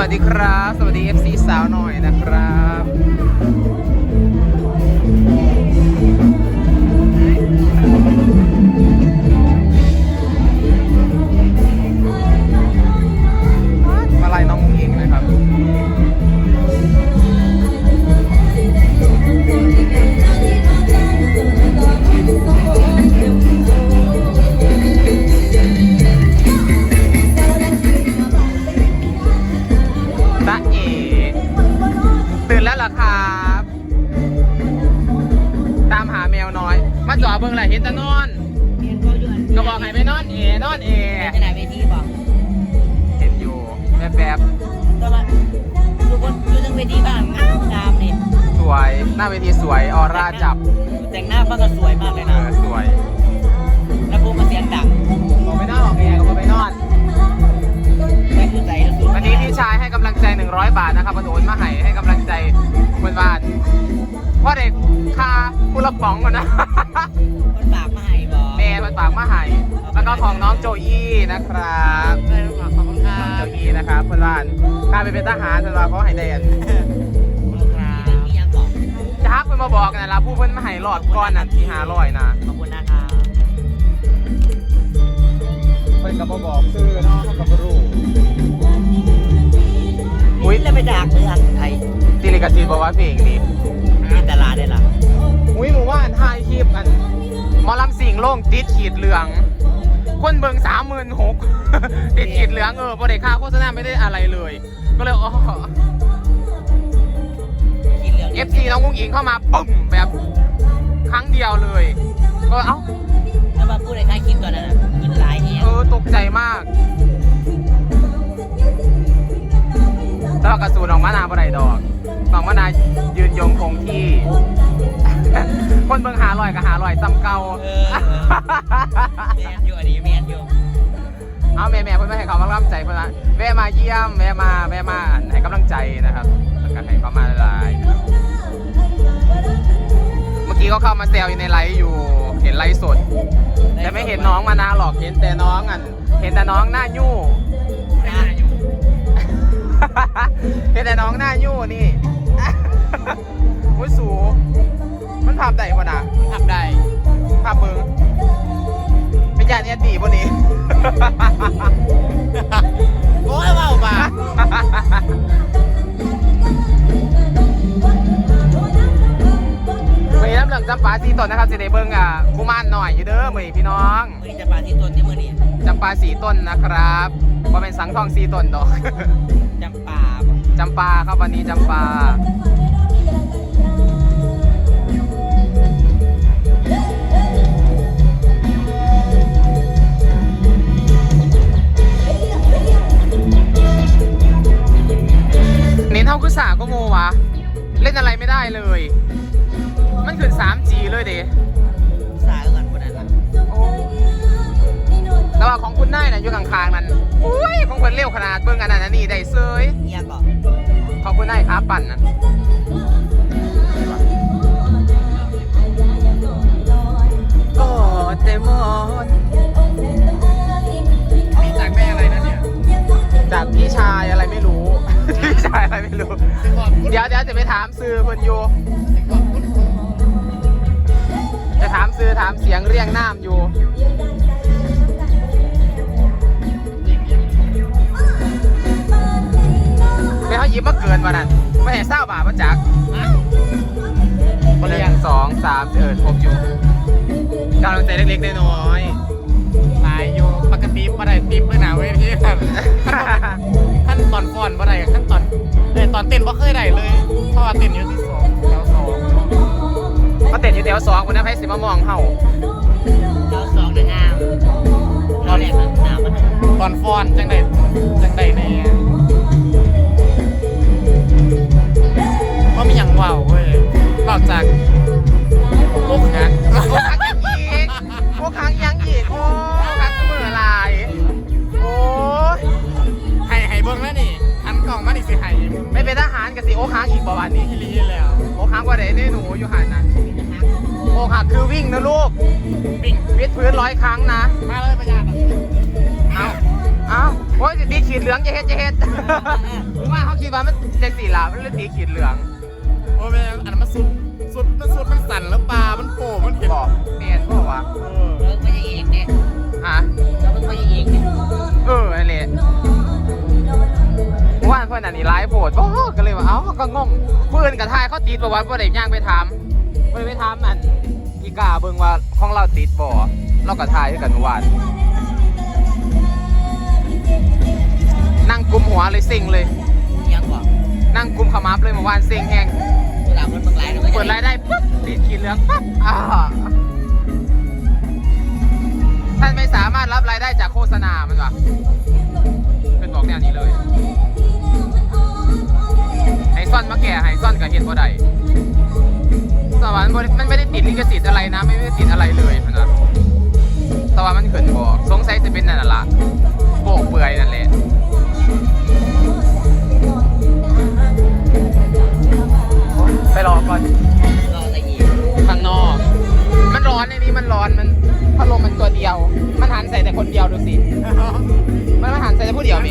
วัสดีครับ สวัสดี FC สาวหน่อยนะครับ เหรอครับ ตามหาแมวน้อย มาจ่อเบิ่งแหละเห็นแตะนอนเรียนเขาอยู่อันก็บอกให้ไปนอนเอนอนเอขนาดเวทีบอกเห็นอยู่แบบแบบก็มาทุกคนอยู่ทั้งเวทีบ้างงามงามนี่ๆสวย หน้าเวทีสวยออร่าจับแต่งหน้าป้าก็สวยมากเลยเอนะอสวย แล้วพวกมาเสียงดังบอกไปนอนบอกแอร์ก็บอกไปนอน 100 บาทนะครับมาโอนมาให้ให้กำลังใจคนบ้านเพราะเด็กค่าผู้รับป๋องก่อนนะ คนปากมาให้บอกแม่มันฝากมาให้แล้วก็ของน้องโจอี้นะครับขอบคุณครัน้องโจบอี้นะครับเพื่อนบ้านข้าไปเป็นทหารเพื่อนบ้านเขาให้แดนมียังบอกจะฮักเพื่อนมาบอกนะล่ะผู้เพื่อนมาให้รอดก้อนน่ะที่หาร้อยนะขอบคุณนะครับเพื่อนก็มาบอกซื้อเนาะเขาก็บ่รู้ อุ้ยแล้วไปจากเมืองไทยติลิกาซีบอกว่าเพลงนี้จินตลาได้ละอุ้ยหมู่ว่านถ่ายคลิปอันหมอลำสิงห์โล่งติดขีดเหลือง คนเบิ่งสามหมื่นหกติดขีดเหลืองเออพอได้ค่าโฆษณาไม่ได้อะไรเลย ก็เลยอ๋อกินเหลือง FC น้องกุ้งอิงเข้ามาปึ้มแบบครั้งเดียวเลย ก็เอ้าแล้วมาพูดในท้ายคลิปตัวนั้นน่ะกินหลายเองเออตกใจมาก แล้วกระสูนออกมานาบ่ได้ดอกน้องมานายืนยงคงที่ คนเบิ่งหาลอยกับหาลอยซ้ำเก่าเออเออแมนอยู่อันนี้แมนอยู่เอาแม่แม่เพื่อนมาให้เขามากำลังใจเพื่อนว่าแวะมาเยี่ยมแวะมาแวะมาให้กำลังใจนะครับแล้วก็ให้เขามาหลายๆนะครับเมื่อกี้ก็เข้ามาแซวอยู่ในไลฟ์อยู่เห็นไลฟ์สด แต่ไม่เห็นน้องมานานหรอกเห็นแต่น้องอะเห็นแต่น้องหน้ายู่หน้าอยู่ เห็นแต่น้องหน้ายู่นี่ มุ้ยสู มันภาพใดปะนะทำได้ภาพเบิงเป็นญาติเนี่ยตีปะนี้ โอ้ยว้าวป่ะมือน้ำเหลืองจำปาสีต้นนะครับจะได้เบิ้งอะกุมารหน่อยอยู่เด้อมือพี่น้องมือจะปาที่ต้นที่มือนี่จำปาสีต้นนะครับว่าเป็นสังทองสีต้นดอกจำป่าบ่ จำปาครับวันนี้จำปาเน้นเท่าคือสาก็โมวะ เล่นอะไรไม่ได้เลย มันขึ้น 3G เลยเด ของคุณนายนะอยู่ข้างๆนั่นอุ้ยของคนเร็วขนาดเบิ่งอันนั้นอันนี้ได้เซยเงียบก่อนของคุณนายขาปั่นนะก็แต่มอนนี่จากแม่อะไรนะเนี่ย จากพี่ชายอะไรไม่รู้ พี่ชายอะไรไม่รู้ เดี๋ยวเดี๋ยวจะไปถามซื้อคนอยู่ จะถามซื้อถามเสียงเรียงน้ำอยู่ กินวันนั้นไม่เห็นเศร้าบาทมาจากคนละอย่างสองสามเอิดครบอยู่กำลังใจเล็กๆน้อยหลายอยู่ปกติบ่ได้ติปเมื่อหนาเวทีครับๆขั้นตอนฟ้อนบ่ได้ขั้นตอนเอ้ยตอนเต้นบ่เคยได้เลยเพราะว่าเต้นอยู่ที่สองแถวสองมาเต้นอยู่แถวสองคุณนะไพ่สิมามองเฮาเราสองนางงามเราแหลกมันหนามันตอนฟ้อนจังได้จังได้แน่ กล่องมานี่สิให้ไม่เป็นทหารกับสิโอ้ค้างอีกประวัตินี้อีหลีแล้วโอ้ค้างกว่าไหนนี่หนูอยู่หันนะโอ้หักคือวิ่งนะลูกปิ้งวิดพื้นร้อยครั้งนะ มาเลยประหยัดเอาเอาโอ้ยจะตีขีดเหลืองจะเฮ็ดจะเฮ็ดผมว่าเขาคิดว่ามันจะสีลามันเลยตีขีดเหลืองโอ้แม่อันนั้นมันสุดสุดมันสุดมันสั่นแล้วปลา มันโป่มันเห็นบอกเมนบอกว่าเออเลิกไม่ใช่เองเนี่ยอะเราเพิ่งไม่ใช่เองเนี่ยเออไอ้เละ ว่านเพื่อนอันนี้ไลฟ์โพดบ่ก็เลยว่าเอ้าก็งงเพื่อนกับทายเขาติดบอกว่าบ่ได้ย่างไปถามบ่ได้ไปถามอันอีกาเบิ่งว่าของเราติดบ่เราก็ทายคือกันเมื่อวานนั่งกุมหัวเลยเซ็งเลยยังบอกนั่งกุมขมับเลยเมื่อวานเซ็งแห้งเวลามันเบิ่งไลน์เราก็จะเปิดรายได้ปุ๊บติดขีดเหลืองปั๊บอ่าท่านไม่สามารถรับรายได้จากโฆษณามันวะเป็นบอกแนวนี้เลยไห้ ซอนมาแก่ให้ซอนกับเห็นบ่ได้สวรรค์มันไม่ได้ติดลิขสิทธิ์อะไรนะ ไม่ได้ติดอะไรเลยนะสวรรค์มันเกินบอกสงสัยจะเป็นนั่นละโปกเปื่อยนั่นแหละไปรอก่อนรอไรอีกข้างนอก มันร้อนในนี้มันร้อนมันพัดลมมันตัวเดียว มันหันใส่แต่คนเดียวดูสิ มันมันหันใส่แต่ผู้เดียวมี